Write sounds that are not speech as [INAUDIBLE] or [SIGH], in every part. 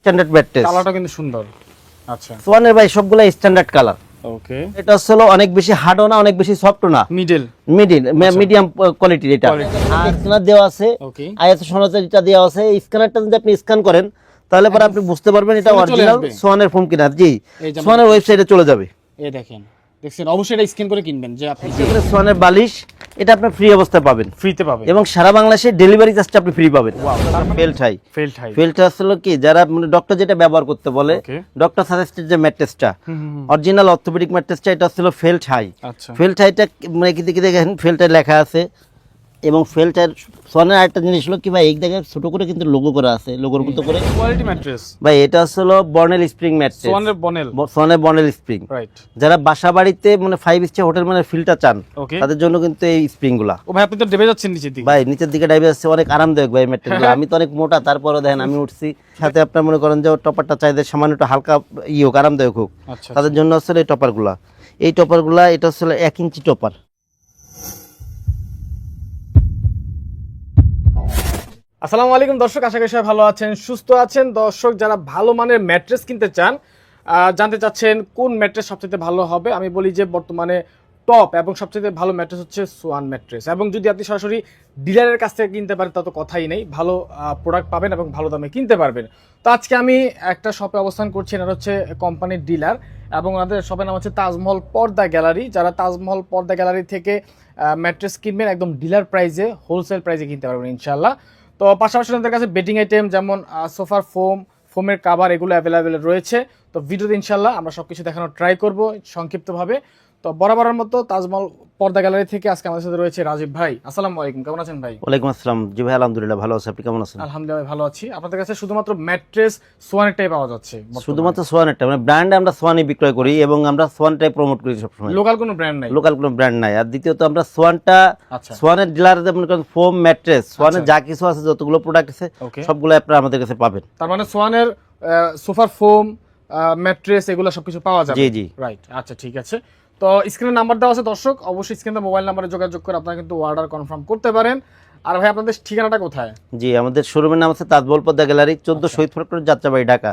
Standard mattress কালারটা কিন্তু সুন্দর। আচ্ছা। সোয়ানের ভাই সবগুলা স্ট্যান্ডার্ড কালার ওকে এটা হলো অনেক বেশি হার্ডও না অনেক বেশি সফটও না? মিডল মিডল মিডিয়াম কোয়ালিটির এটা। আর স্ক্যানার দেওয়া আছে। ওকে আইএস সনদের এটা দেওয়া আছে স্ক্যানারটা যদি আপনি স্ক্যান করেন তাহলে পরে আপনি বুঝতে পারবেন এটা অরিজিনাল সোয়ানের ফোন কিনা। জি সোয়ানের ওয়েবসাইটে চলে যাবে। এই দেখেন। দেখছেন অবশ্যই এটা স্ক্যান করে কিনবেন যে আপনি এখানে সোয়ানের বালিশ এটা আপনি ফ্রি অবস্থায় পাবেন। ফ্রিতে পাবেন। এবং সারা বাংলাদেশে ডেলিভারি চার্জটা আপনি ফ্রি পাবেন। ফেল ঠাই ফেল্ট হাই ফেলটা আসলে কি যারা মানে ডক্টর যেটা ব্যবহার করতে বলে. ডক্টর সাজেস্টেড যে ম্যাট্রেসটা অরিজিনাল অর্থোপেডিক ম্যাট্রেসটা এটা ছিল ফেল হাই আচ্ছা। ফেল্ট হাইটা মানে কি দেখেন ঠাই লেখা আছে এবং ফেল্টার সোনের আরেকটা জিনিস হলো কি ভাই এই জায়গায় ছোট করে কিন্তু লোগো করা আছে লোগোর মতো করে। কোয়ালিটি ম্যাট্রেস ভাই এটা আসলে বর্নেল স্প্রিং ম্যাট্রেস সোয়ানের বনেল সোনের বর্নেল স্প্রিং রাইট যারা বাসা বাড়িতে মানে ফাইভ স্টার হোটেল মানে ফিল্টার চান তাদের জন্য কিন্তু এই স্প্রিংগুলা। ও ভাই আপনি তো ডেবে যাচ্ছেন নিচের দিকে। ভাই নিচের দিকে ডাইভে আসছে অনেক আরামদায়ক ভাই ম্যাট্রেস [LAUGHS] আমি তো অনেক মোটা তারপরে দেখেন আমি উঠছি। সাথে আপনার মনে করেন যে টপারটা চাইদের সামান্য একটু হালকা ই হোক আরামদায়ক হোক। আচ্ছা তাদের জন্য আসলে এই টপারগুলা এই টপারগুলা এটা আসলে এক ইঞ্চি টপার আসসালামু আলাইকুম, দর্শক, আশা করি সবাই ভালো আছেন, সুস্থ আছেন। দর্শক, যারা ভালো মানের ম্যাট্রেস কিনতে চান জানতে চাচ্ছেন কোন ম্যাট্রেস সবচেয়ে ভালো হবে, আমি বলি যে বর্তমানে টপ এবং সবচেয়ে ভালো ম্যাট্রেস হচ্ছে সোয়ান ম্যাট্রেস। এবং যদি আপনি সরাসরি ডিলারের কাছ থেকে কিনতে পারেন, তা তো কথাই নেই, ভালো প্রোডাক্ট পাবেন এবং ভালো দামে কিনতে পারবেন। তো আজকে আমি একটা শপে অবস্থান করছি এটা হচ্ছে কোম্পানির ডিলার এবং ওনাদের শপের নাম হচ্ছে তাজমহল পর্দা গ্যালারি। যারা তাজমহল পর্দা গ্যালারি থেকে ম্যাট্রেস কিনবেন, একদম ডিলার প্রাইসে হোলসেল প্রাইসে কিনতে পারবেন ইনশাল্লাহ তো পাশাপাশি আমাদের কাছে বেটিং আইটেম যেমন সোফার ফোম, ফোমের কাভার এগুলো অ্যাভেলেবেল রয়েছে। তো ভিডিওতে ইনশাল্লাহ আমরা সব কিছু দেখানোর ট্রাই করব সংক্ষিপ্তভাবে। তো বরাবরের মতো তাজমহল পর্দা গ্যালারি থেকে আজকে আমাদের সাথে রয়েছে রাজীব ভাই। আসসালামু আলাইকুম কেমন আছেন ভাই? ওয়ালাইকুম আসসালাম। জি ভাই আলহামদুলিল্লাহ ভালো আছে। আপনি কেমন আছেন? আলহামদুলিল্লাহ ভালো আছি। আপনাদের কাছে শুধুমাত্র ম্যাট্রেস সোয়ানেরটাই পাওয়া যাচ্ছে শুধুমাত্র সোয়ানেরটা মানে ব্র্যান্ড আমরা সোয়ানই বিক্রয় করি এবং আমরা সোয়ানটাই প্রমোট করি সবসময়। লোকাল কোনো ব্র্যান্ড নাই? লোকাল কোনো ব্র্যান্ড নাই। আর দ্বিতীয়ত আমরা সোয়ানটা আচ্ছা। সোয়ানের ডিলার মনে করেন ফোম ম্যাট্রেস সোয়ানের যা কিছু আছে যতগুলো প্রোডাক্ট আছে সবগুলো আপনারা আমাদের কাছে পাবেন। তার মানে সোয়ানের সোফার ফোম ম্যাট্রেস এগুলো সবকিছু পাওয়া যাবে? জি জি। রাইট আচ্ছা ঠিক আছে। তো স্ক্রিনে নাম্বার দেওয়া আছে দর্শক, অবশ্যই স্ক্রিনে মোবাইল নাম্বারে যোগাযোগ করে আপনারা কিন্তু অর্ডার কনফার্ম করতে পারেন। আর ভাই আপনাদের ঠিকানাটা কোথায়? জি আমাদের শোরুমের নাম আছে তাজবল পদ্মা গ্যালারি চোদ্দ শহীদ ফরক যাত্রাবাড়ি ঢাকা।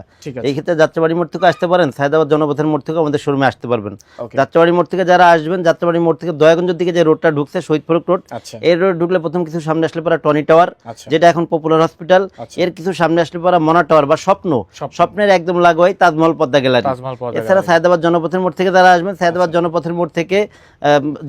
এই ক্ষেত্রে যাত্রাবাড়ি মোড় থেকে আসতে পারেন সায়দাবাদ জনপথের মোড় থেকে আমাদের শোরুমে আসতে পারবেন। যাত্রাবাড়ি মোড় থেকে যারা আসবেন যাত্রাবাড়ি মোড় থেকে দয়াগঞ্জের দিকে যে রোডটা ঢুকছে শহীদ ফরক রোড আচ্ছা। এই রোড ঢুকলে প্রথম কিছু সামনে আসলে পরে টনি টাওয়ার আচ্ছা। যেটা এখন পপুলার হসপিটাল। আচ্ছা। এর কিছু সামনে আসলে পরে মনা টাওয়ার বা স্বপ্ন। স্বপ্ন। স্বপ্নের একদম লাগোয়াই তাজমহল পদ্মা গ্যালারি। এছাড়া সায়দাবাদ জনপথের মোড় থেকে যারা আসবেন সায়দাবাদ জনপথের মোড় থেকে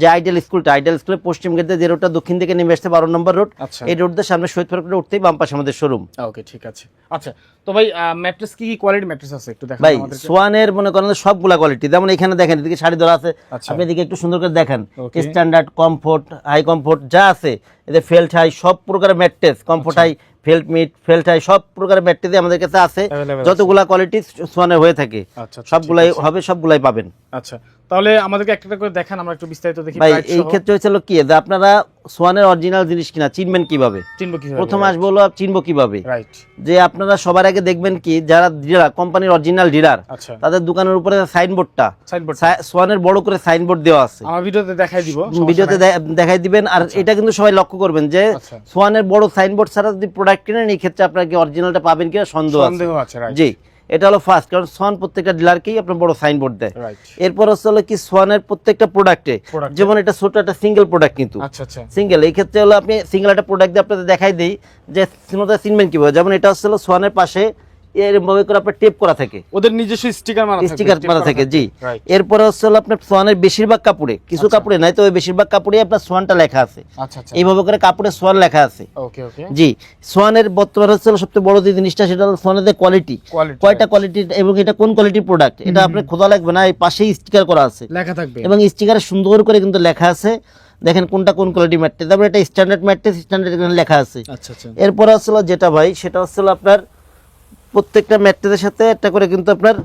যে আইডিয়াল স্কুলটা আইডিয়াল স্কুলের পশ্চিম গেটে যে রোডটা দক্ষিণ দিকে নেমে আসছে বারো নম্বর রোড আচ্ছা। এই রোড দিয়ে সামনে শহীদ ফারুক রোড উঠতেই বাম পাশে আমাদের শোরুম ওকে ঠিক আছে। আচ্ছা তো ভাই ম্যাট্রেস কি কি কোয়ালিটি ম্যাট্রেস আছে একটু দেখান ভাই সোয়ানের মনে করেন সবগুলা কোয়ালিটি যেমন এখানে দেখেন এদিকে শাড়ি ধরা আছে। আচ্ছা। আপনি এদিকে একটু সুন্দর করে দেখেন। স্ট্যান্ডার্ড কমফোর্ট হাই কমফোর্ট যা আছে। এতে ফেল্ট হাই সব প্রকারের mattress comfort high felt meet felt high সব প্রকারের ম্যাট্রেস আমাদের কাছে আছে। যতগুলা কোয়ালিটি সোয়ানের হয়ে থাকে আচ্ছা আচ্ছা, সবগুলাই হবে সবগুলাই পাবেন। আচ্ছা তাহলে আমাদেরকে একটা একটা করে দেখান আমরা একটু বিস্তারিত দেখি ভাই এই। ক্ষেত্রে হয়েছিল কি যে আপনারা সোয়ানের অরিজিনাল জিনিস কিনা চিনবেন কীভাবে? চিনবো কীভাবে প্রথম আসব হলো চিনবো কীভাবে? রাইট যে আপনারা সবার আগে দেখবেন কি যারা ডিলার কোম্পানির অরিজিনাল ডিলার আচ্ছা। তাদের দোকানের উপরে সাইনবোর্ডটা সাইনবোর্ড সোয়ানের বড় করে সাইনবোর্ড দেওয়া আছে। আমার ভিডিওতে দেখাই দিব ভিডিওতে দেখাই দিবেন আর এটা কিন্তু সবাই লক্ষ্য করবেন যে আচ্ছা। সোয়ানের বড় সাইনবোর্ড ছাড়া যদি প্রোডাক্ট কিনেন এই ক্ষেত্রে আপনার কি অরিজিনালটা পাবেন কিনা সন্দেহ আছে। জি এটা হলো ফার্স্ট কারণ সোয়ান প্রত্যেকটা ডিলারকেই আপনার বড় সাইনবোর্ড দেয়। এরপর হচ্ছে হলো কি সোয়ানের প্রত্যেকটা প্রোডাক্টে। যেমন এটা ছোট একটা সিঙ্গেল প্রোডাক্ট কিন্তু। আচ্ছা আচ্ছা। সিঙ্গেল এই ক্ষেত্রে হলো আপনি সিঙ্গেল একটা প্রোডাক্ট দিয়ে আপনাদের দেখাই দিই যে সিনেমাটা চিনবেন কীভাবে? যেমন এটা হচ্ছে সোয়ানের পাশে এরকম ভাবে করে আপনার টেপ করা থাকে। ওদের নিজস্ব স্টিকার মারা থাকে স্টিকার মারা থাকে জি। এরপরে হচ্ছে হলো আপনার সোয়ানের বেশিরভাগ কাপড়ে কিছু আচ্ছা। কাপড়ে নাই তো বেশিরভাগ কাপড়ে আপনার সোয়ানটা লেখা আছে। আচ্ছা আচ্ছা। এইভাবে করে কাপড়ে সোয়ান লেখা আছে। ওকে ওকে জি সোয়ানের বর্তমান হচ্ছে সবচেয়ে বড় যে জিনিসটা সেটা হলো সোয়ানের কোয়ালিটি কয়টা কোয়ালিটি এবং এটা কোন কোয়ালিটির প্রোডাক্ট এটা আপনার খোঁজা লাগবে না এই পাশেই স্টিকার করা আছে। লেখা থাকবে। এবং স্টিকারে সুন্দর করে কিন্তু লেখা আছে। দেখেন কোনটা কোন কোয়ালিটি ম্যাট্রেস তারপরে এটা স্ট্যান্ডার্ড ম্যাট্রেস স্ট্যান্ডার্ড লেখা আছে। আচ্ছা আচ্ছা। এরপরে হচ্ছে যেটা ভাই সেটা হচ্ছে আপনার প্রত্যেকটা ম্যাট্রেসের সাথে একটা করে কিন্তু আপনার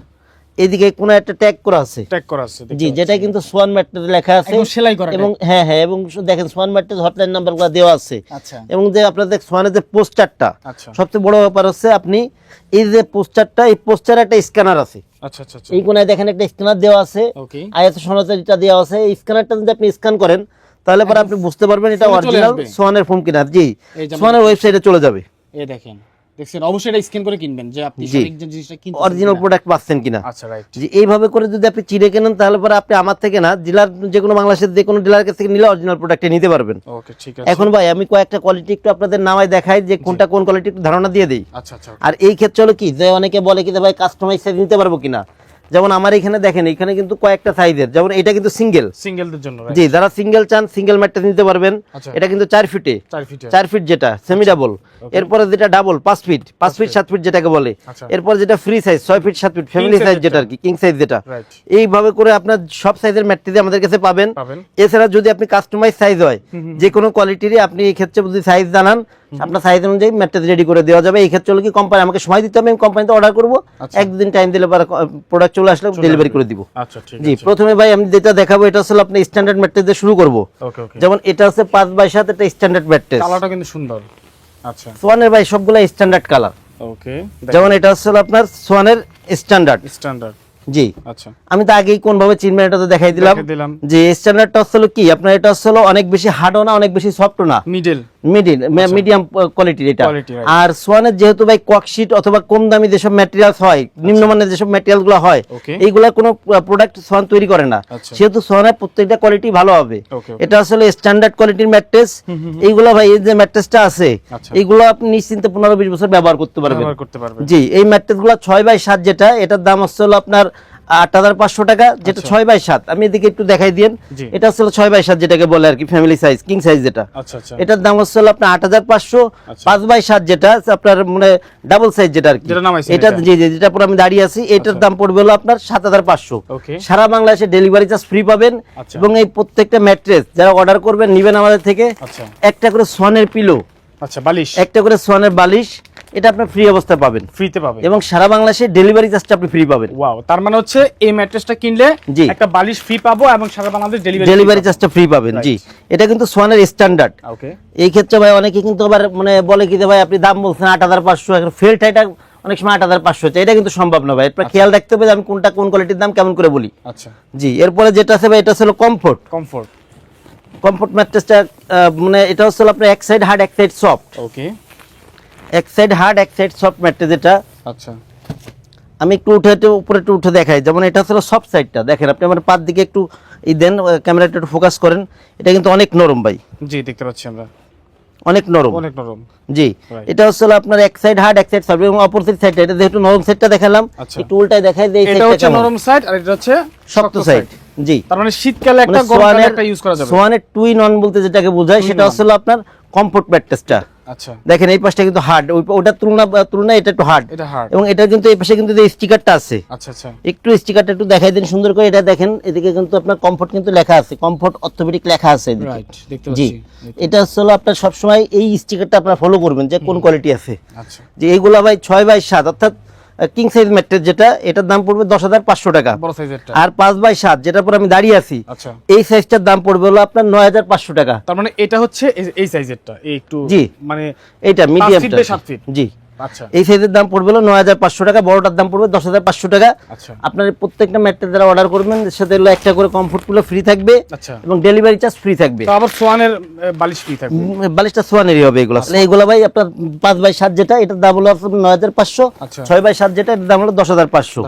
এদিকে কোনো একটা ট্যাগ করা আছে। ট্যাগ করা আছে জি যেটা কিন্তু সোয়ান ম্যাট্রেস লেখা আছে। একদম সেলাই করা এবং হ্যাঁ হ্যাঁ এবং দেখেন সোয়ান ম্যাট্রেস হটলাইন নাম্বারগুলো দেওয়া আছে। আচ্ছা। এবং যে আপনাদের সোয়ানের যে পোস্টারটা আচ্ছা। সবচেয়ে বড় ব্যাপার হচ্ছে আপনি এই যে পোস্টারটা এই পোস্টারে একটা স্ক্যানার আছে। আচ্ছা এই কোনায় দেখেন একটা স্ক্যানার দেওয়া আছে। ওকে আয়াত সনদারিটা দেওয়া আছে। এই স্ক্যানারটা যদি আপনি স্ক্যান করেন তাহলে পরে আপনি বুঝতে পারবেন এটা অরিজিনাল সোয়ানের ফোন কিনা। জি সোয়ানের ওয়েবসাইটে চলে যাবে। এই দেখেন। দেখছেন অবশ্যই এটা স্ক্যান করে কিনবেন যে আপনি সঠিক যে জিনিসটা কিনতে অরিজিনাল প্রোডাক্ট পাচ্ছেন কিনা। আচ্ছা রাইট যে এইভাবে করে যদি আপনি চিড়ে কেনেন তাহলে পরে আপনি আমার থেকে না জেলার যে কোনো বাংলাদেশের যে কোনো ডিলার কাছ থেকে নিলে অরিজিনাল প্রোডাক্টে নিতে পারবেন। ওকে ঠিক আছে। এখন ভাই আমি কয়েকটা কোয়ালিটি একটু আপনাদের নামায় দেখাই যে কোনটা কোন কোয়ালিটি একটু ধারণা দিয়ে দিই। আচ্ছা আচ্ছা আর এই ক্ষেত্রে হলো কি যে অনেকে বলে কি যে ভাই কাস্টমাইজ নিতে পারব কিনা? যেমন আমার এখানে দেখেন এখানে কিন্তু কয়েকটা সাইজের যেমন এটা কিন্তু সিঙ্গেল সিঙ্গেলদের জন্য জি যারা সিঙ্গেল চান সিঙ্গেল ম্যাট্রেস নিতে পারবেন। আচ্ছা। এটা কিন্তু চার ফিটে চার ফিট যেটা সেমি ডাবল এরপরে যেটা ডাবল পাঁচ ফিট পাঁচ ফিট সাত ফিট যেটাকে বলে। আচ্ছা। এরপর যেটা ফ্রি সাইজ ছয় ফিট সাত ফিট ফ্যামিলি সাইজ যেটা। আর কি কিং সাইজ যেটা। এইভাবে করে আপনার সব সাইজের ম্যাট্রেস আমাদের কাছে পাবেন। পাবেন। এছাড়া যদি আপনি কাস্টমাইজ সাইজ হয় যে কোনো কোয়ালিটিরই আপনি এই ক্ষেত্রে যদি সাইজ জানান আপনার সাইজ অনুযায়ী ম্যাট্রেস রেডি করে দেওয়া যাবে। এই ক্ষেত্রে হলো কি কোম্পানি আমাকে সময় দিতে হবে আমি কোম্পানিতে অর্ডার করব। আচ্ছা। একদিন টাইম দিলে পরে প্রোডাক্ট চলে আসলে ডেলিভারি করে দিব। আচ্ছা ঠিক জি প্রথমে ভাই আমি যেটা দেখাবো এটা হচ্ছে আপনি স্ট্যান্ডার্ড ম্যাট্রেস দিয়ে শুরু করব। ওকে ওকে। যেমন এটা হচ্ছে পাঁচ বাই সাত এটা স্ট্যান্ডার্ড ম্যাট্রেস কালারটা কিন্তু সুন্দর। আচ্ছা। সোয়ানের ভাই সবগুলো স্ট্যান্ডার্ড কালার ওকে যেমন এটা হচ্ছে আপনার সোয়ানের স্ট্যান্ডার্ড স্ট্যান্ডার্ড জি। আচ্ছা। আমি তো আগেই কোন ভাবে চিনবেন এটা তো দেখাই দিলাম। যে স্ট্যান্ডার্ডটা হলো কি আপনার এটা হলো অনেক বেশি হার্ডও না অনেক বেশি সফটও না? মিডল মিডিল মিডিয়াম কোয়ালিটির এটা আর সোয়ানের যেহেতু ভাই ককশিট অথবা কম দামি যেসব ম্যাটেরিয়ালস হয় নিম্নমানের যেসব ম্যাটেরিয়ালগুলো হয়. এইগুলা কোনো প্রোডাক্ট সোয়ান তৈরি করে না। আচ্ছা। সেহেতু সোয়ানের প্রত্যেকটা কোয়ালিটি ভালো হবে. এটা আসলে স্ট্যান্ডার্ড কোয়ালিটির ম্যাট্রেস এইগুলা ভাই এই যে ম্যাট্রেসটা আছে আচ্ছা। এইগুলো আপনি নিশ্চিন্তে পনেরো বিশ বছর ব্যবহার করতে পারবেন। জি এই ম্যাট্রেসগুলো ছয় বাই সাত যেটা এটার দাম হচ্ছে হলো আপনার আট হাজার পাঁচশো টাকা যেটা আচ্ছা। ছয় বাই সাত। আমি এদিকে একটু দেখাই দিন এটা হচ্ছে ছয় বাই সাত যেটাকে বলে আর কি ফ্যামিলি সাইজ কিং সাইজ যেটা। আচ্ছা আচ্ছা। এটার দাম হচ্ছে আপনার আট হাজার পাঁচশো। পাঁচ বাই সাত যেটা আপনার মানে ডাবল সাইজ যেটা আর কি। এটা। জি জি যেটা পরে আমি দাঁড়িয়ে আছি এটার দাম পড়বে হলো আপনার সাত হাজার পাঁচশো। সারা বাংলাদেশে ডেলিভারি চার্জ ফ্রি পাবেন। এবং এই প্রত্যেকটা ম্যাট্রেস যারা অর্ডার করবেন নিবেন আমাদের থেকে একটা করে সোয়ানের পিলো আচ্ছা বালিশ। একটা করে সোয়ানের বালিশ এটা আপনার ফ্রি অবস্থায় পাবেন। ফ্রিতে পাবে এবং সারা বাংলাদেশে ডেলিভারি চার্জটা আপনি ফ্রি পাবেন। ওয়াও তার মানে হচ্ছে এই ম্যাট্রেসটা কিনলে জি। একটা বালিশ ফ্রি পাবো এবং সারা বাংলাদেশ ডেলিভারি ডেলিভারি চার্জটা ফ্রি পাবেন জি। এটা কিন্তু সোয়ানের স্ট্যান্ডার্ড ওকে এই ক্ষেত্রে ভাই অনেকে কিন্তু আবার মানে বলে কি যে ভাই আপনি দাম বলছেন আট হাজার পাঁচশো ফেলটা এটা অনেক সময় আট হাজার পাঁচশো হচ্ছে। এটা কিন্তু সম্ভব না ভাই। এটা খেয়াল রাখতে হবে যে আমি কোনটা কোন কোয়ালিটির দাম কেমন করে বলি। আচ্ছা। জি এরপরে যেটা আছে ভাই এটা হচ্ছে কমফোর্ট কমফোর্ট কমফোর্ট ম্যাট্রেসটা মানে এটা হচ্ছে আপনার এক সাইড হার্ড এক সাইড সফট ওকে এক সাইড হার্ড এক সাইড সফট ম্যাট্রেস এটা আচ্ছা। আমি একটু উঠে একটু উপরে একটু উঠে দেখাই। যেমন এটা হচ্ছে সফট সাইডটা দেখেন আপনি আমার পাত দিকে একটু এই দেন ক্যামেরাটা একটু ফোকাস করেন। এটা কিন্তু অনেক নরম ভাই। জি দেখতে পাচ্ছি আমরা। অনেক নরম। অনেক নরম। জি। এটা হচ্ছে আপনার এক সাইড হার্ড এক সাইড সফট এবং অপোজিট সাইড এটা যেহেতু নরম সাইডটা দেখালাম আচ্ছা। একটু উল্টায় দেখাই যে এটা হচ্ছে নরম সাইড আর এটা হচ্ছে শক্ত সাইড জি। তার মানে শীতকালে একটা মানে গরমকালে সোয়ানের একটা ইউজ করা যাবে। সোয়ানের টুইন অন বলতে যেটাকে বোঝায় সেটা হচ্ছে আপনার কমফোর্ট ম্যাট্রেসটা আচ্ছা। দেখেন এই পাশটা কিন্তু হার্ড ওটার তুলনা তুলনায় এটা একটু হার্ড এটা হার্ড এবং এটা কিন্তু এই পাশে কিন্তু স্টিকারটা আছে আচ্ছা আচ্ছা। একটু স্টিকারটা একটু দেখাই দিন সুন্দর করে। এটা দেখেন এদিকে কিন্তু আপনার কমফোর্ট কিন্তু লেখা আছে। কমফোর্ট অর্থোপেডিক লেখা আছে এদিকে। রাইট জি। এটা হচ্ছে হলো আপনার সবসময় এই স্টিকারটা আপনার ফলো করবেন যে কোন কোয়ালিটি আছে। আচ্ছা। যে এইগুলা ভাই ছয় বাই সাত অর্থাৎ কিং সাইজ ম্যাট্রেস যেটা এটার দাম পড়বে দশ হাজার পাঁচশো টাকা। আর পাঁচ বাই সাত যেটার পর আমি দাঁড়িয়ে আছি আচ্ছা। এই সাইজটার দাম পড়বে হলো আপনার নয় হাজার পাঁচশো টাকা। তার মানে এটা হচ্ছে এই- সাইজ সাইজেরটা এই একটু জি। মানে এটা মিডিয়াম। জি। এই সাইজের দাম পড়বে হলো নয় হাজার পাঁচশো টাকা বড়টার দাম পড়বে দশ হাজার পাঁচশো টাকা। আচ্ছা। আপনার প্রত্যেকটা ম্যাট্রেস যারা অর্ডার করবেন সাথে হলো একটা করে কমফোর্টগুলো ফ্রি থাকবে আচ্ছা। এবং ডেলিভারি চার্জ ফ্রি থাকবে। আবার সোয়ানের বালিশ ফ্রি থাকবে। বালিশটা সোয়ানেরই হবে এগুলো। এগুলো ভাই আপনার পাঁচ বাই সাত যেটা এটার দাম হলো নয় হাজার পাঁচশো আচ্ছা। ছয় বাই সাত যেটা এটার দাম হলো দশ হাজার পাঁচশো।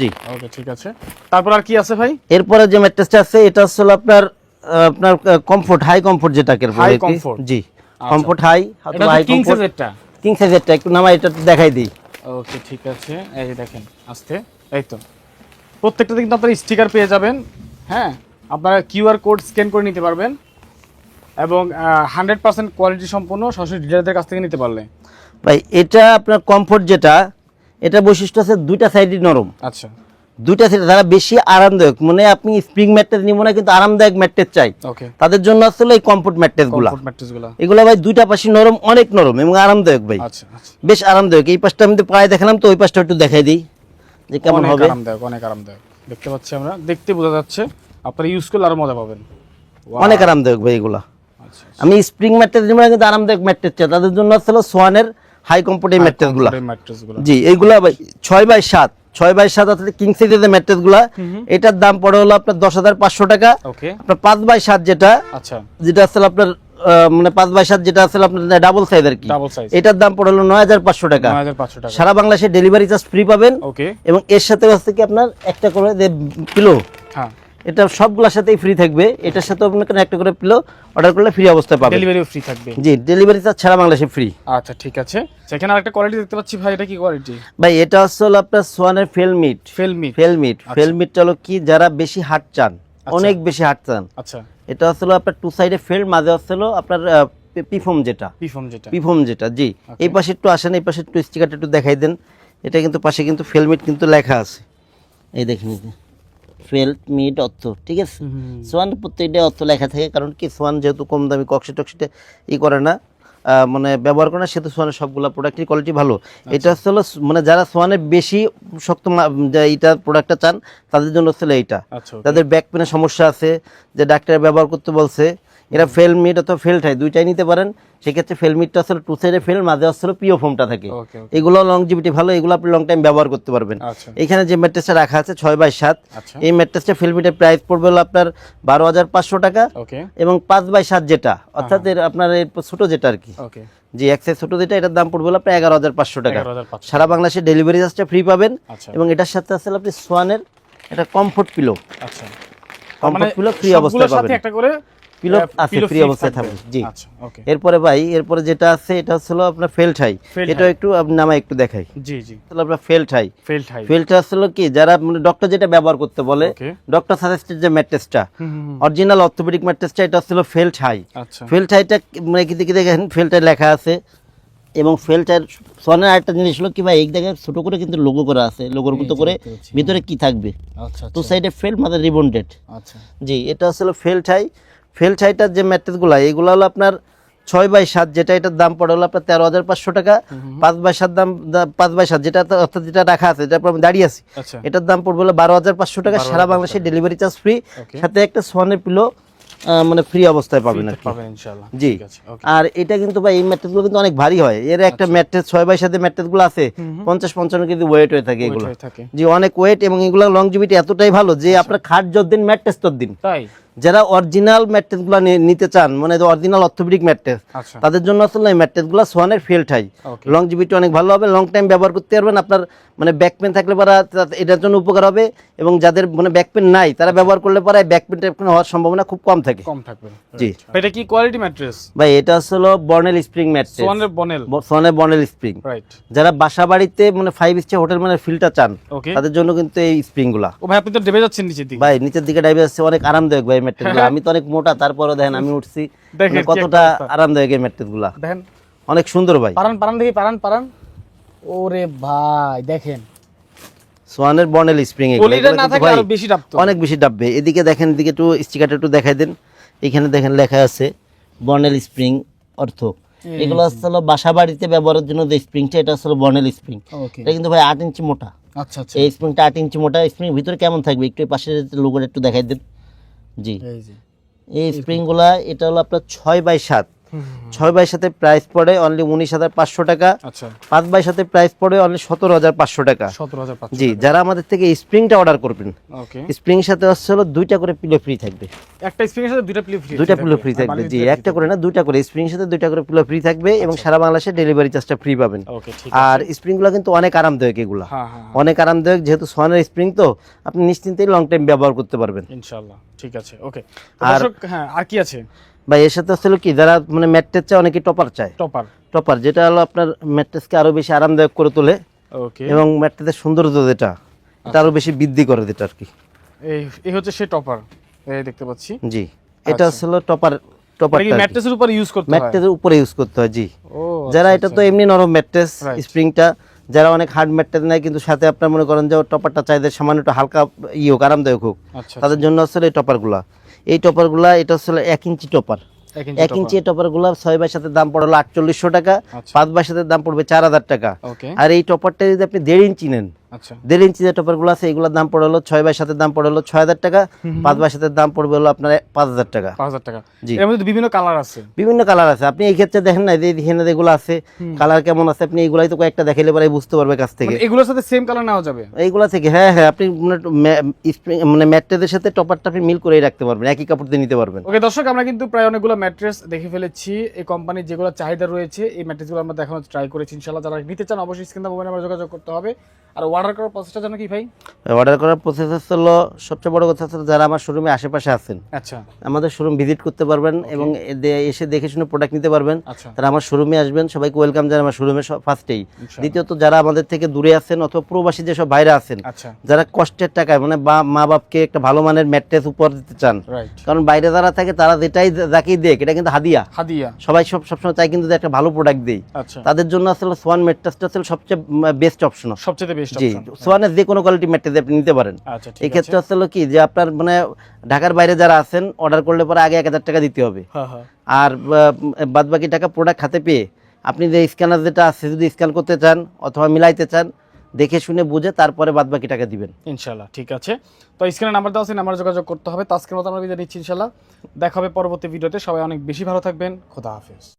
জি। ওকে ঠিক আছে। তারপর আর কি আছে ভাই? এরপরে যে ম্যাট্রেসটা আছে এটা হচ্ছে হলো আপনার আপনার কমফোর্ট হাই কমফোর্ট যেটাকে। জি। Comfort high high comfort king সাইজেরটা একটু নামা এটা দেখাই দিই। ওকে ঠিক আছে। এই দেখেন আস্তে এই তো। প্রত্যেকটাতে কিন্তু আপনারা স্টিকার পেয়ে যাবেন। হ্যাঁ আপনারা কিউআর কোড স্ক্যান করে নিতে পারবেন এবং হান্ড্রেড পার্সেন্ট কোয়ালিটি সম্পন্ন সরাসরি ডিলারদের কাছ থেকে নিতে পারলে। ভাই এটা আপনার কমফোর্ট যেটা এটা বৈশিষ্ট্য আছে দুইটা সাইডই নরম। আচ্ছা। দুইটা সাইড যারা বেশি আরামদায়ক। মানে আপনি স্প্রিং ম্যাট্রেস নিব না কিন্তু আরামদায়ক ম্যাট্রেস চাই। তাদের জন্য আসলে এই কমফোর্ট ম্যাট্রেসগুলা। এগুলো ভাই দুইটা পাশে নরম অনেক নরম এবং আরামদায়ক ভাই। আচ্ছা আচ্ছা। বেশ আরামদায়ক। এই পাশটা আমি তো প্রায় দেখালাম তো ওই পাশটা একটু দেখাই দিই। যে কেমন হবে। আরামদায়ক অনেক আরামদায়ক। দেখতে পাচ্ছি আমরা। দেখতে বোঝা যাচ্ছে আপনারা ইউজ করলে আরও মজা পাবেন। অনেক আরামদায়ক ভাই এগুলা। আচ্ছা আমি স্প্রিং ম্যাট্রেস নিব না কিন্তু আরামদায়ক ম্যাট্রেস চাই। তাদের জন্য আসলে সোয়ানের হাই কমফোর্ট এই ম্যাট্রেসগুলা। জি এইগুলা ভাই ছয় বাই সাত। ছয় বাই সাত অর্থাৎ কিং সাইজের যে ম্যাট্রেসগুলা এটার দাম পড়ে হলো আপনার দশ হাজার পাঁচশো টাকা। আপনার পাঁচ বাই সাত যেটা আচ্ছা। যেটা আসলে আপনার মানে পাঁচ বাই সাত যেটা আসলে আপনার ডাবল সাইজ আর কি এটার দাম পড়ে হলো নয় হাজার পাঁচশো টাকা। সারা বাংলাদেশে ডেলিভারি চার্জ ফ্রি পাবেন। এবং এর সাথে হচ্ছে কি আপনার একটা করে যে পিলো হ্যাঁ। এটা সবগুলোর সাথেই ফ্রি থাকবে। এটার সাথে আপনার একটা করে পিলো অর্ডার করলে ফ্রি অবস্থায় পাবেন। ডেলিভারিও ফ্রি থাকবে। জি ডেলিভারি চার্জ ছাড়া বাংলাদেশে ফ্রি আচ্ছা ঠিক আছে। সেখানে আরেকটা কোয়ালিটি দেখতে পাচ্ছি। ভাই এটা কি কোয়ালিটি ভাই এটা হলো আপনার সোয়ানের ফেল মিট ফেলমি ফেল মিট ফেল মিটটা হলো কি? যারা বেশি হাট চান অনেক বেশি হাট চান। আচ্ছা। এটা হলো আপনার টু সাইডে ফেল মাঝে হলো আপনার পিফম যেটা। পিফর্ম যেটা। পিফম যেটা জি। এই পাশে একটু আসেন এই পাশে একটু স্টিকারটা একটু দেখাই দেন। এটা কিন্তু পাশে কিন্তু ফেলমিট কিন্তু লেখা আছে। এই দেখেন এই যে মিড মিট অর্থ ঠিক আছে? সোয়ান প্রত্যেকটা অর্থ লেখা থাকে কারণ কি সোয়ান যেহেতু কম দামি কক্সি টক্সিতে ই করে না মানে ব্যবহার করে না সেহেতু সোয়ানের সবগুলো প্রোডাক্টের কোয়ালিটি ভালো। এটা হচ্ছে হলো মানে যারা সোয়ানে বেশি শক্ত এইটা প্রোডাক্টটা চান তাদের জন্য হচ্ছে এইটা। আচ্ছা তাদের ব্যাক পেনের সমস্যা আছে যে ডাক্তার ব্যবহার করতে বলছে এরা ফেল মিট অথবা ফেল ঠাই দুইটাই নিতে পারেন। সেক্ষেত্রে ফেল মিটটা আসলে টু সাইডে ফেল মাঝে আসলে পিও ফোমটা থাকে। এগুলো লংজিভিটি ভালো এগুলো আপনি লং টাইম ব্যবহার করতে পারবেন। আচ্ছা। এখানে যে ম্যাট্রেসটা রাখা আছে ছয় বাই সাত আচ্ছা। এই ম্যাট্রেসটা ফিল্মিটের প্রাইস পড়বে হলো আপনার বারো হাজার পাঁচশো টাকা এবং পাঁচ বাই সাত যেটা অর্থাৎ আপনার এই ছোট যেটা আর কি। যে এক্সাইজ ছোট যেটা এটার দাম পড়বে হলো আপনার এগারো হাজার পাঁচশো টাকা। সারা বাংলাদেশে ডেলিভারি চার্জটা ফ্রি পাবেন। আচ্ছা। এবং এটার সাথে আসলে আপনি সোয়ানের একটা কমফোর্ট পিলো আচ্ছা। কমফোর্ট পিলো ফ্রি অবস্থায় পাবেন। একটা করে পিলো আছে ফ্রি অবস্থায় থাকবে জি। আচ্ছা এরপরে ভাই এরপরে যেটা আছে এটা হলো আপনার ফেল ঠাই এটা একটু আপনি নামায় একটু দেখাই। জি জি। তাহলে আপনার ফেল ঠাই ফেল্ট আসলে কি যারা মানে ডক্টর যেটা ব্যবহার করতে বলে ডক্টর সাজেস্টেড যে ম্যাট্রেসটা। অরিজিনাল অর্থোপেডিক ম্যাট্রেসটা এটা হচ্ছিল ফেল্ট হাই আচ্ছা। ফেল্ট হাইটা মানে কি দেখি দেখেন ফেল্টায় লেখা আছে। এবং ফেল্টার সোনার আরেকটা জিনিস হলো কি ভাই এই জায়গায় ছোট করে কিন্তু লোগো করা আছে লোগোর মতো করে। ভিতরে কি থাকবে? আচ্ছা টু সাইডে ফেল মাঝে রিবন্ডেড আচ্ছা। জি এটা আসলে ফেল্ট হাই ফেল্ট হাইটার যে ম্যাট্রেসগুলো এগুলো হলো আপনার ছয় বাই সাত যেটা এটার দাম পড়ে হলো আপনার তেরো হাজার পাঁচশো টাকা। পাঁচ বাই সাত দাম পাঁচ বাই সাত যেটা অর্থাৎ যেটা রাখা আছে যেটা আমি দাঁড়িয়ে আছি। আচ্ছা। এটার দাম পড়বে হলো বারো হাজার পাঁচশো টাকা সারা বাংলাদেশে ডেলিভারি চার্জ ফ্রি। সাথে একটা সোয়ানের পিলো মানে ফ্রি অবস্থায় পাবেন আর জি। আর এটা কিন্তু ভাই এই ম্যাট্রেসগুলো কিন্তু অনেক ভারী হয়। এর একটা ম্যাট্রেস ছয় বাই সাথে ম্যাট্রেসগুলো আছে। পঞ্চাশ পঞ্চান্ন কেজি ওয়েট হয়ে থাকে এগুলো। জি অনেক ওয়েট এবং এগুলো লংজিভিটি এতটাই ভালো যে আপনার খাট যতদিন ম্যাট্রেস ততদিন। তাই? যারা অরিজিনাল ম্যাট্রেস ম্যাট্রেসগুলো নিতে চান মানে অরিজিনাল অর্থোপেডিক ম্যাট্রেস আচ্ছা। তাদের জন্য আসলে এই ম্যাট্রেসগুলো সোয়ানের ফেল্ট হয় লংজিভিটি অনেক ভালো হবে লং টাইম ব্যবহার করতে পারবেন আপনার মানে ব্যাক পেন থাকলে পরে এটার জন্য উপকার হবে এবং যাদের মানে ব্যাক পেন নাই তারা ব্যবহার করলে পরে ব্যাক পেন পেন হওয়ার সম্ভাবনা খুব কম থাকে। কম থাকবে। জি। এটা কি কোয়ালিটি ম্যাট্রেস ভাই এটা আসলে বর্নেল স্প্রিং ম্যাট্রেস সোয়ানের বনেল সোয়ানের বর্নেল স্প্রিং রাইট যারা বাসা বাড়িতে মানে ফাইভ স্টার হোটেল মানে ফিলটা চান তাদের জন্য কিন্তু এই স্প্রিংগুলা। ও ভাই আপনি তো ডেবে যাচ্ছেন নিচের দিকে। ভাই নিচের দিকে ডাইভে আসছে অনেক আরামদায়ক ভাই ম্যাট্রেসগুলো আমি তো অনেক মোটা তারপরে দেখেন আমি উঠছি। মানে কতটা আরামদায়ক এই ম্যাট্রেসগুলা দেখেন। অনেক সুন্দর ভাই। পারান পারান দেখি পারান পারান। ওরে ভাই দেখেন। সোয়ানের স্প্রিং পলিটা না থাকলে আরও বেশি ডাবতো। অনেক বেশি ডাববে। এদিকে দেখেন এদিকে একটু স্টিকারটা একটু দেখাই দেন। এখানে দেখেন লেখা আছে স্প্রিং অর্থ। এগুলো আসলে বাসা বাড়িতে ব্যবহারের জন্য যে স্প্রিংটা এটা আসলে বর্নেল স্প্রিং এটা কিন্তু ভাই আট ইঞ্চি মোটা। আচ্ছা আচ্ছা। এই স্প্রিংটা আট ইঞ্চি মোটা। স্প্রিং ভিতরে কেমন থাকবে? একটু পাশে লোগোটা একটু দেখাই দেন। জি। এই স্প্রিংগুলা এটা হলো আপনার ছয় বাই সাত। ছয় বাই সাথে প্রাইস পড়ে অনলি উনিশ হাজার পাঁচশো টাকা। আচ্ছা। পাঁচ বাই সাথে প্রাইস পড়ে অনলি সতেরো হাজার পাঁচশো টাকা। জি যারা আমাদের থেকে স্প্রিংটা অর্ডার করবেন স্প্রিং সাথে হচ্ছে হলো দুইটা করে পিলো ফ্রি থাকবে। একটা স্প্রিং সাথে দুইটা প্লে ফ্রি দুইটা পিলো ফ্রি থাকবে জি একটা করে না দুইটা করে। স্প্রিং সাথে দুইটা করে পিলো ফ্রি থাকবে এবং আচ্ছা। সারা বাংলাদেশে ডেলিভারি চার্জটা ফ্রি পাবেন। আর স্প্রিংগুলো কিন্তু অনেক আরামদায়ক এগুলা। হ্যাঁ হ্যাঁ অনেক আরামদায়ক যেহেতু সোয়ানের স্প্রিং তো আপনি নিশ্চিন্তেই লং টাইম ব্যবহার করতে পারবেন। ইনশাআল্লাহ ঠিক আছে ওকে আর- হ্যাঁ আর কি আছে? বা এর সাথে হলো কি যারা মানে ম্যাট্রেস চায় অনেকে টপার চায়। টপার। টপার যেটা হলো আপনার ম্যাট্রেসকে আরও বেশি আরামদায়ক করে তোলে ওকে। এবং ম্যাট্রেসের সৌন্দর্য যেটা এটা আরও বেশি বৃদ্ধি করে যেটা আর কি। এই এই হচ্ছে সে টপার এই দেখতে পাচ্ছি। জি এটা আসলে টপার টপার কি ম্যাট্রেসের উপর ইউজ করতে হয়? ম্যাট্রেসের উপরে ইউজ করতে হয় জি। যারা এটা তো এমনি নরম ম্যাট্রেস. স্প্রিংটা যারা অনেক হার্ড ম্যাট্রেস নেয় কিন্তু সাথে আপনার মনে করেন যে টপারটা চাইদের সামান্য একটু হালকা ই হোক আরামদায়ক হোক আচ্ছা তাদের জন্য আসলে এই টপারগুলা। এই টপারগুলা এটা হচ্ছে এক ইঞ্চি টপার এক ইঞ্চি টপারগুলা ছয় বাই সাথে দাম পড়ল আটচল্লিশশো টাকা আচ্ছা। পাঁচ বাই সাথে দাম পড়বে চার হাজার টাকা। আর এই টপারটা যদি আপনি দেড় ইঞ্চি নেন দেড় ইঞ্চি যে টপারগুলো আছে এগুলোর দাম পড়ে হলো ছয় বাই সাতের দাম পড়ে হলো ছয় হাজার টাকা পাঁচ বাই সাতের দাম পড়বে হলো আপনার পাঁচ হাজার টাকা। পাঁচ হাজার টাকা। জি। এর মধ্যে বিভিন্ন কালার আছে। বিভিন্ন কালার আছে। আপনি এই ক্ষেত্রে দেখেন না যে এখানে যেগুলো আছে কালার কেমন আছে আপনি এইগুলাই তো কয়েকটা দেখাইলে পরে বুঝতে পারবে কাছ থেকে। মানে এগুলোর সাথে সেম কালার যাবে? এইগুলা থেকে হ্যাঁ হ্যাঁ আপনি মানে ম্যাট্রেসের সাথে টপারটা আপনি মিল করেই রাখতে পারবেন একই কাপড় দিয়ে নিতে পারবেন। ওকে দর্শক আমরা কিন্তু প্রায় অনেকগুলো ম্যাট্রেস দেখে ফেলেছি। এই কোম্পানির যেগুলো চাহিদা রয়েছে এই ম্যাট্রেসগুলো আমরা দেখানোর ট্রাই করেছি। যারা নিতে চান অবশ্যই স্ক্রিন নাম্বার যোগাযোগ করতে হবে। আর অর্ডার করার প্রসেসটা জানো কি ভাই? অর্ডার করার প্রসেস হলো সবচেয়ে বড় কথা হচ্ছে যারা আমার শোরুমে আশেপাশে আছেন আচ্ছা। আমাদের শোরুম ভিজিট করতে পারবেন এবং এসে দেখে শুনে প্রোডাক্ট নিতে পারবেন। আচ্ছা। তারা আমার শোরুমে আসবেন সবাইকে ওয়েলকাম জানাই আমার শোরুমে ফার্স্টেই দ্বিতীয়ত যারা আমাদের থেকে দূরে আছেন অথবা প্রবাসী যেসব বাইরে আছেন আচ্ছা। যারা কষ্টের টাকায় মানে বা মা বাপকে একটা ভালো মানের ম্যাট্রেস উপহার দিতে চান কারণ বাইরে যারা থাকে তারা যেটাই যাকেই দেখ এটা কিন্তু হাদিয়া। হাদিয়া। সবাই সব সবসময় চাই কিন্তু একটা ভালো প্রোডাক্ট দেই আচ্ছা। তাদের জন্য আসলে সোয়ান ম্যাট্রেসটা আসলে সবচেয়ে বেস্ট অপশন সবচেয়ে বেস্ট জি সোয়ানের যে কোনো কোয়ালিটি ম্যাট্রেস আপনি নিতে পারেন। আচ্ছা এই ক্ষেত্রে আসলে কি যে আপনার মানে ঢাকার বাইরে যারা আছেন অর্ডার করলে পরে আগে এক হাজার টাকা দিতে হবে। হ্যাঁ হ্যাঁ। আর বাদ বাকি টাকা প্রোডাক্ট হাতে পেয়ে আপনি যে স্ক্যানার যেটা আছে যদি স্ক্যান করতে চান অথবা মিলাইতে চান দেখে শুনে বুঝে তারপরে বাদ বাকি টাকা দিবেন। ইনশাল্লাহ ঠিক আছে। তো স্ক্রিনে নাম্বার দেওয়া আছে নাম্বার যোগাযোগ করতে হবে। তো আজকের মতো আমরা বিদায় নিচ্ছি ইনশাল্লাহ দেখা হবে পরবর্তী ভিডিওতে। সবাই অনেক বেশি ভালো থাকবেন। খোদা হাফেজ।